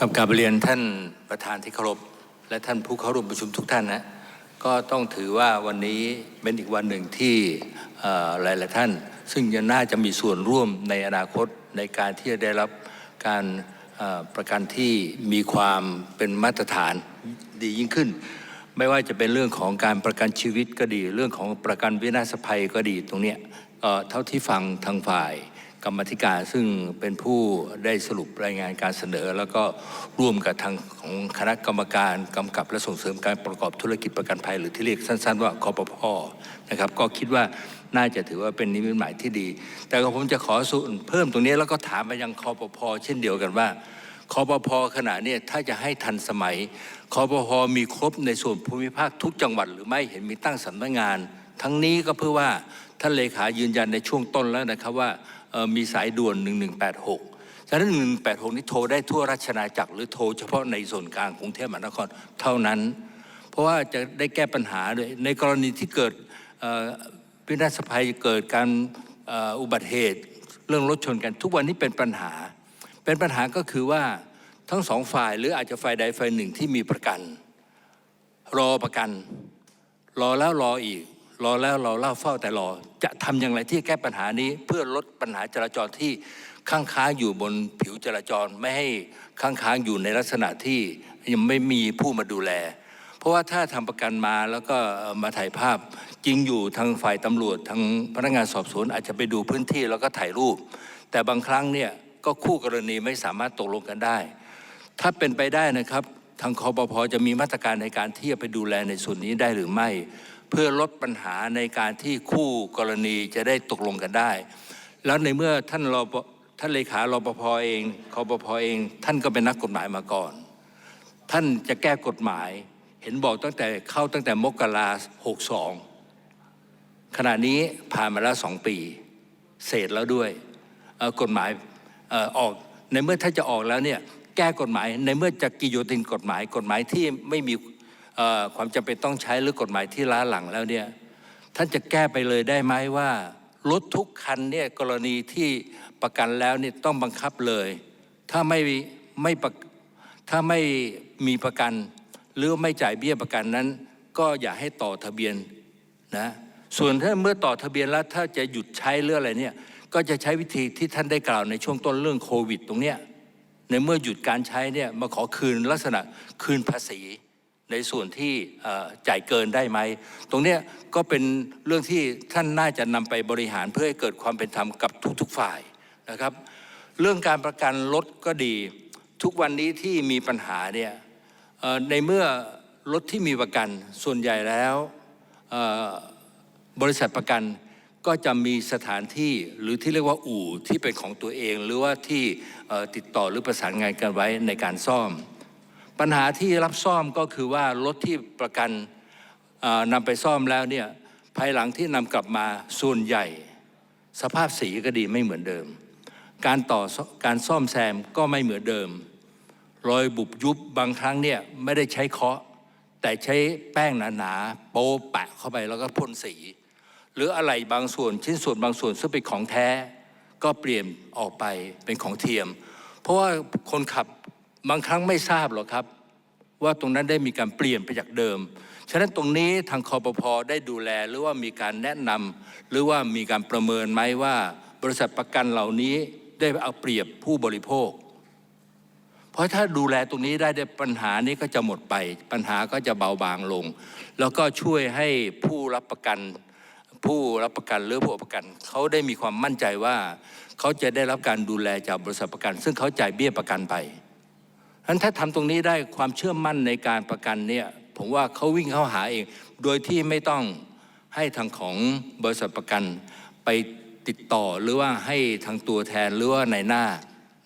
กับกราบเรียนท่านประธานที่เคารพและท่านผู้เข้าร่วมประชุมทุกท่านนะก็ต้องถือว่าวันนี้เป็นอีกวันหนึ่งที่เอ่อหลายท่าน ซึ่งยังน่าจะมีส่วนร่วมในอนาคตในการที่จะได้รับการประกันที่มีความเป็นมาตรฐานดียิ่งขึ้น ไม่ว่าจะเป็นเรื่องของการประกันชีวิตก็ดี เรื่องของประกันวินาศภัยก็ดีตรงเนี้ยเท่าที่ฟังทางฝ่าย กรรมธิการซึ่งเป็นผู้ได้สรุปรายงานการเสนอ แล้วก็ร่วมกับทางของคณะกรรมการกำกับและส่งเสริมการประกอบธุรกิจประกันภัย หรือที่เรียกสั้น ๆ ว่าคอปพนะครับก็คิดว่าน่าจะถือว่าเป็นนิมิตหมายที่ดี แต่ก็ผมจะขอส่วนเพิ่มตรงนี้แล้วก็ถามไปยังคอปพเช่นเดียวกันว่าคอปพขณะนี้ถ้าจะให้ทันสมัยคอปพมีครบในส่วนภูมิภาคทุกจังหวัด หรือไม่เห็นมีตั้งสำนักงาน ทั้งนี้ก็เพื่อว่าท่านเลขายืนยันในช่วงต้นแล้วนะครับว่า มีสายด่วน 1186 ฉะนั้น 1186 นี้โทรได้ทั่วราชอาณาจักรหรือโทรเฉพาะในส่วนกลางกรุงเทพมหานครเท่านั้น เพราะว่าจะได้แก้ปัญหาด้วยในกรณีที่เกิดเอ่อวินาศภัยเกิดการออุบัติเหตุ เรื่องรถชนกัน ทุกวันนี้เป็นปัญหา เป็นปัญหาก็คือว่าทั้งสองฝ่ายหรืออาจจะฝ่ายใดฝ่ายหนึ่งที่มีประกัน รอประกัน รอแล้วรออีก รอแล้วรอเล่าเฝ้าแต่รอจะทำอย่างไรที่แก้ปัญหานี้ เพื่อลดปัญหาจราจรที่ค้างค้างอยู่บนผิวจราจรไม่ให้ค้างค้างอยู่ในลักษณะที่ยังไม่มีผู้มาดูแล เพราะว่าถ้าทำประกันมาแล้วก็มาถ่ายภาพจริงอยู่ทางฝ่ายตำรวจทางพนักงานสอบสวนอาจจะไปดูพื้นที่แล้วก็ถ่ายรูป แต่บางครั้งเนี่ยก็คู่กรณีไม่สามารถตกลงกันได้ ถ้าเป็นไปได้นะครับ ทางคอปพจะมีมาตรการในการที่จะไปดูแลในส่วนนี้ได้หรือไม่ เพื่อลดปัญหาในการที่คู่กรณีจะได้ตกลงกันได้ แล้วในเมื่อท่านรปท่านเลขารปภเองคอปพเอง ท่านก็เป็นนักกฎหมายมาก่อน ท่านจะแก้กฎหมาย เห็นบอกตั้งแต่เข้าตั้งแต่มกราหกสองขณะนี้ผ่านมาแล้วสองปี เศษแล้วด้วยกฎหมายออกในเมื่อถ้าจะออกแล้วเนี่ยแก้กฎหมายในเมื่อจะกิโยตินกฎหมายกฎหมายที่ไม่มี ความจำเป็นต้องใช้หรือกฎหมายที่ล้าหลังแล้วเนี่ยท่านจะแก้ไปเลยได้ไหมว่ารถทุกคันเนี่ยกรณีที่ประกันแล้วเนี่ยต้องบังคับเลย ถ้าไม่ไม่ถ้าไม่มีประกัน หรือไม่จ่ายเบี้ยประกันนั้น ก็อย่าให้ต่อทะเบียนนะส่วนถ้าเมื่อต่อทะเบียนแล้วถ้าจะหยุดใช้เรื่องอะไรเนี่ยก็จะใช้วิธีที่ท่านได้กล่าวในช่วงต้นเรื่องโควิด ตรงเนี้ยในเมื่อหยุดการใช้เนี่ยมาขอคืนลักษณะคืนภาษี ในส่วนที่จ่ายเกินได้ไหม ตรงนี้ก็เป็นเรื่องที่ท่านน่าจะนำไปบริหารเพื่อให้เกิดความเป็นธรรมกับทุกๆฝ่ายนะครับ เรื่องการประกันรถก็ดี ทุกวันนี้ที่มีปัญหาเนี่ยในเมื่อรถที่มีประกันส่วนใหญ่แล้วบริษัทประกันก็จะมีสถานที่หรือที่เรียกว่าอู่ที่เป็นของตัวเอง หรือว่าที่ติดต่อหรือประสานงานกันไว้ในการซ่อม ปัญหาที่รับซ่อมก็คือว่ารถที่ประกันนำไปซ่อมแล้วเนี่ยภายหลังที่นำกลับมาส่วนใหญ่ สภาพสีก็ดีไม่เหมือนเดิม การต่อการซ่อมแซมก็ไม่เหมือนเดิม รอยบุบยุบบางครั้งเนี่ยไม่ได้ใช้เคาะ แต่ใช้แป้งหนาๆโป๊แปะเข้าไปแล้วก็พ่นสี หรืออะไรบางส่วนชิ้นส่วนบางส่วนซึ่งเป็นของแท้ ก็เปลี่ยนออกไปเป็นของเทียม เพราะว่าคนขับ บางครั้งไม่ทราบหรอกครับ ว่าตรงนั้นได้มีการเปลี่ยนไปจากเดิม ฉะนั้นตรงนี้ทางคอปพได้ดูแลหรือว่ามีการแนะนำหรือว่ามีการประเมินไหมว่าบริษัทประกันเหล่านี้ได้เอาเปรียบผู้บริโภค เพราะถ้าดูแลตรงนี้ได้ปัญหานี้ก็จะหมดไป ปัญหาก็จะเบาบางลง แล้วก็ช่วยให้ผู้รับประกัน ผู้รับประกันหรือผู้ประกันเขาได้มีความมั่นใจว่า เขาจะได้รับการดูแลจากบริษัทประกัน ซึ่งเขาจ่ายเบี้ยประกันไป ฉะนั้นถ้าทำตรงนี้ได้ความเชื่อมั่นในการประกันเนี่ยผมว่าเขาวิ่งเข้าหาเอง โดยที่ไม่ต้องให้ทางของบริษัทประกันไปติดต่อหรือว่าให้ทางตัวแทนหรือว่าในหน้า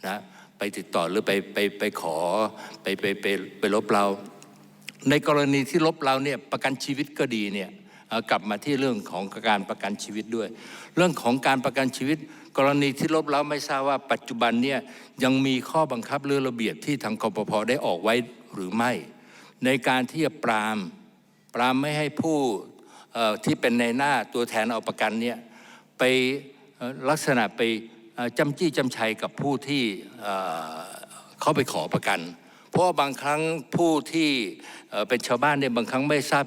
นะไปติดต่อหรือไปไปไปขอไปไปไปไปลบเรา ในกรณีที่ลบเราเนี่ยประกันชีวิตก็ดีเนี่ย กลับมาที่เรื่องของการประกันชีวิตด้วย เรื่องของการประกันชีวิต กรณีที่ลบเราไม่ทราบว่าปัจจุบันเนี่ยยังมีข้อบังคับหรือระเบียบที่ทางกปพได้ออกไว้หรือไม่ ในการที่จะปรามปรามไม่ให้ผู้ที่เป็นในหน้าตัวแทนเอาประกันเนี่ยไปลักษณะไปจำจี้จำชัยกับผู้ที่เข้าไปขอประกัน เพราะว่าบางครั้งผู้ที่เป็นชาวบ้านเนี่ยบางครั้งไม่ทราบ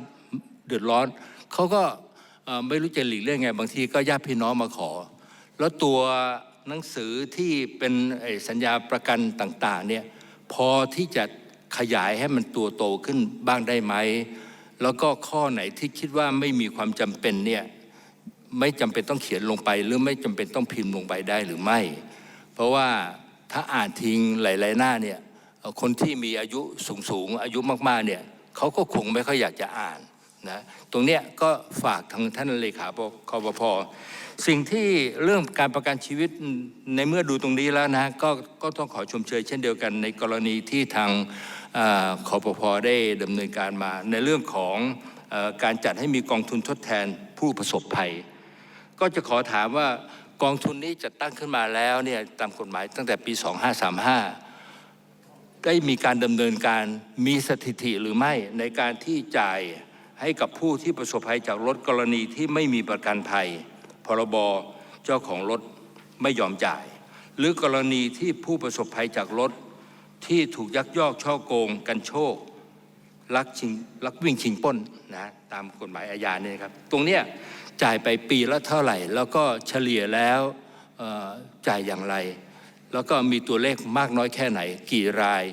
เดือดร้อน เขาก็ไม่รู้จะหลีกเลี่ยงไง บางทีก็ญาติพี่น้องมาขอ แล้วตัวหนังสือที่เป็นสัญญาประกันต่าง ๆ เนี่ยพอที่จะขยายให้มันตัวโตขึ้นบ้างได้ไหม แล้วก็ข้อไหนที่คิดว่าไม่มีความจำเป็นเนี่ยไม่จำเป็นต้องเขียนลงไป หรือไม่จำเป็นต้องพิมพ์ลงไปได้หรือไม่ เพราะว่าถ้าอ่านทิ้งหลายๆหน้าเนี่ยคนที่มีอายุสูงๆอายุมากๆเนี่ยเขาก็คงไม่ค่อยอยากจะอ่าน นะตรงเนี้ยก็ฝากทางท่านเลขาปคปพสิ่งที่เรื่องการประกันชีวิตในเมื่อดูตรงนี้แล้วนะก็ก็ต้องขอชมเชยเช่นเดียวกันในกรณีที่ทางอคอปพได้ดำเนินการมา ในเรื่องของอการจัดให้มีกองทุนทดแทนผู้ประสบภัย ก็จะขอถามว่ากองทุนนี้จะตั้งขึ้นมาแล้วเนี่ยตามกฎหมายตั้งแต่ปี 2535 ได้มีการดำเนินการมีสถิติหรือไม่ในการที่จ่าย ให้กับผู้ที่ประสบภัยจากรถกรณีที่ไม่มีประกันภัย พรบเจ้าของรถไม่ยอมจ่าย หรือกรณีที่ผู้ประสบภัยจากรถที่ถูกยักยอกช่อโกง กันโชคลักชิงลักวิ่งชิงป้นนะตามกฎหมายอาญาเนี่ยครับ ตรงเนี้ยจ่ายไปปีละเท่าไหร่ แล้วก็เฉลี่ยแล้วจ่ายอย่างไร แล้วก็มีตัวเลขมากน้อยแค่ไหน กี่ราย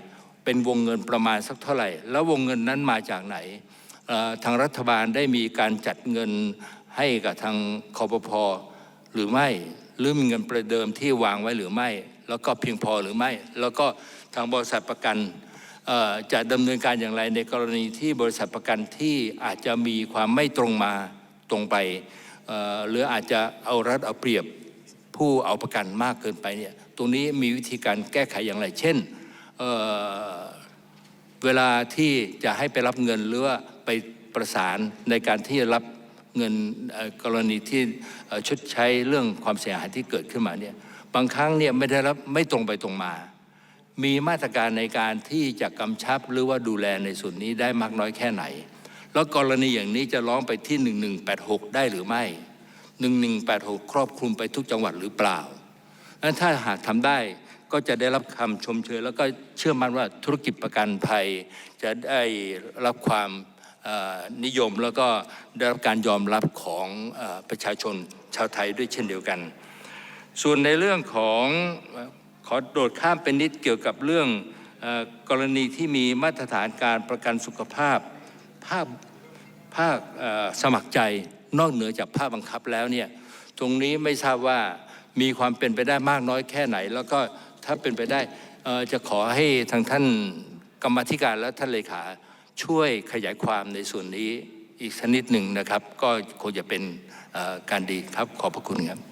เป็นวงเงินประมาณสักเท่าไหร่ แล้ววงเงินนั้นมาจากไหน ทางรัฐบาลได้มีการจัดเงินให้กับทางคอปพอหรือไม่หรือมีเงินประเดิมที่วางไว้หรือไม่ แล้วก็เพียงพอหรือไม่ แล้วก็ทางบริษัทประกันจะดำเนินการอย่างไรในกรณีที่บริษัทประกันที่อาจจะมีความไม่ตรงมาตรงไป หรืออาจจะเอารัดเอาเปรียบผู้เอาประกันมากเกินไปเนี่ยตรงนี้มีวิธีการแก้ไขอย่างไร เช่นเเวลาที่จะให้ไปรับเงินหรือว่า ไปประสานในการที่จะรับเงินกรณีที่ชดใช้เรื่องความเสียหายที่เกิดขึ้นมาเนี่ยบางครั้งเนี่ยไม่ได้รับไม่ตรงไปตรงมา มีมาตรการในการที่จะกำชับหรือว่าดูแลในส่วนนี้ได้มากน้อยแค่ไหน แล้วกรณีอย่างนี้จะร้องไปที่ 1186 ได้หรือไม่ 1186 ครอบคลุมไปทุกจังหวัดหรือเปล่านั้นถ้าหากทำได้ก็จะได้รับคำชมเชยแล้วก็เชื่อมั่นว่าธุรกิจประกันภัย จะได้รับความ นิยมแล้วก็ได้รับการยอมรับของอประชาชนชาวไทยด้วยเช่นเดียวกัน ส่วนในเรื่องของขอโดดข้ามเป็นนิดเกี่ยวกับเรื่องอกรณีที่มีมาตรฐานการประกันสุขภาพภาคภาคสมัครใจนอกเหนือจากภาคบังคับแล้วเนี่ยตรงนี้ไม่ทราบว่ามีความเป็นไปได้มากน้อยแค่ไหน แล้วก็ถ้าเป็นไปได้จะขอให้ทางท่านกรรมธิการและท่านเลขา ช่วยขยายความในส่วนนี้อีกชนิดหนึ่งนะครับ ก็คงจะเป็นการดีครับขอบพระคุณครับ